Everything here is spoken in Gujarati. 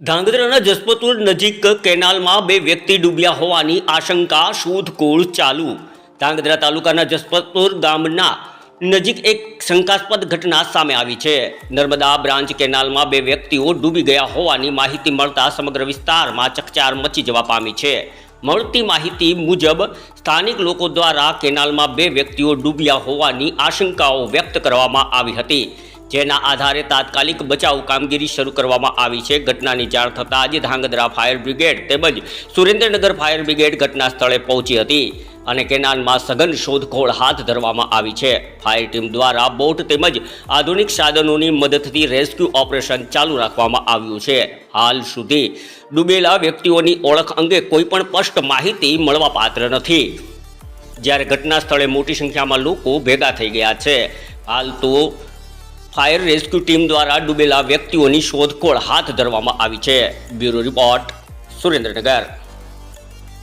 ધાંગધ્રાના જસપતુર નજીક કેનાલમાં બે વ્યક્તિ ડૂબ્યા હોવાની આશંકા શોધખોળ ચાલુ. ધાંગધ્રા તાલુકાના જસપતુર ગામના નજીક એક શંકાસ્પદ ઘટના સામે આવી છે. નર્મદા બ્રાન્ચ કેનાલમાં બે વ્યક્તિઓ ડૂબી ગયા હોવાની માહિતી મળતા સમગ્ર વિસ્તારમાં ચકચાર મચી જવા પામી છે. મળતી માહિતી મુજબ, સ્થાનિક લોકો દ્વારા કેનાલમાં બે વ્યક્તિઓ ડૂબ્યા હોવાની આશંકાઓ વ્યક્ત કરવામાં આવી હતી. જેના આધારે તાત્કાલિક બચાવ કામગીરી શરૂ કરવામાં આવી છે. ઘટનાની જાણ થતાં આજે ધાંગધ્રા ફાયર બ્રિગેડ તેમજ સુરેન્દ્રનગર ફાયર બ્રિગેડ ઘટના સ્થળે પહોંચી હતી અને કેનાલમાં સઘન શોધખોળ હાથ ધરવામાં આવી છે. ફાયર ટીમ દ્વારા બોટ તેમજ આધુનિક સાધનોની મદદથી રેસ્ક્યુ ઓપરેશન ચાલુ રાખવામાં આવ્યું છે. હાલ સુધી ડૂબેલા વ્યક્તિઓની ઓળખ અંગે કોઈપણ સ્પષ્ટ માહિતી મળવા પાત્ર નથી. જ્યારે ઘટના સ્થળે મોટી સંખ્યામાં લોકો ભેગા થઈ ગયા છે. હાલ તો ફાયર રેસ્ક્યુ ટીમ દ્વારા ડૂબેલા વ્યક્તિઓની શોધખોળ હાથ ધરવામાં આવી છે. Bureau report Surendranagar.